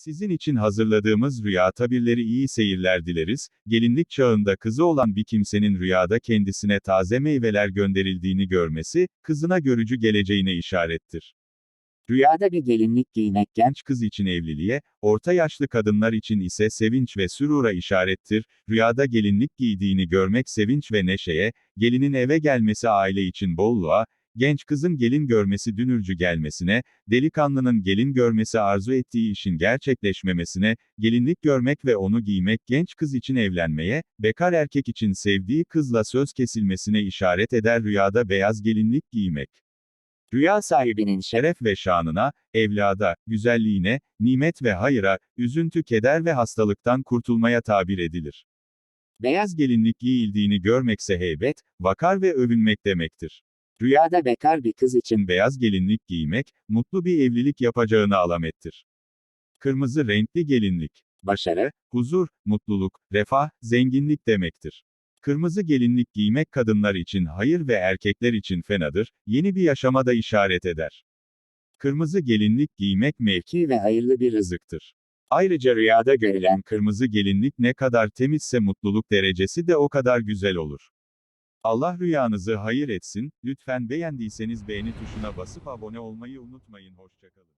Sizin için hazırladığımız rüya tabirleri iyi seyirler dileriz. Gelinlik çağında kızı olan bir kimsenin rüyada kendisine taze meyveler gönderildiğini görmesi, kızına görücü geleceğine işarettir. Rüyada bir gelinlik giymek genç kız için evliliğe, orta yaşlı kadınlar için ise sevinç ve sürura işarettir. Rüyada gelinlik giydiğini görmek sevinç ve neşeye, gelinin eve gelmesi aile için bolluğa, genç kızın gelin görmesi dünürcü gelmesine, delikanlının gelin görmesi arzu ettiği işin gerçekleşmemesine, gelinlik görmek ve onu giymek genç kız için evlenmeye, bekar erkek için sevdiği kızla söz kesilmesine işaret eder rüyada beyaz gelinlik giymek. rüya sahibinin şeref ve şanına, evlada, güzelliğine, nimet ve hayıra, üzüntü keder ve hastalıktan kurtulmaya tabir edilir. Beyaz gelinlik giyildiğini görmekse heybet, vakar ve övünmek demektir. Rüyada bekar bir kız için Beyaz gelinlik giymek, mutlu bir evlilik yapacağını alamettir. Kırmızı renkli gelinlik, başarı, huzur, mutluluk, refah, zenginlik demektir. Kırmızı gelinlik giymek kadınlar için hayır ve erkekler için fenadır, yeni bir yaşama da işaret eder. Kırmızı gelinlik giymek mevki ki ve hayırlı bir rızık. rızıktır. Ayrıca rüyada görülen kırmızı gelinlik ne kadar temizse mutluluk derecesi de o kadar güzel olur. Allah rüyanızı hayır etsin, lütfen beğendiyseniz beğeni tuşuna basıp abone olmayı unutmayın hoşçakalın.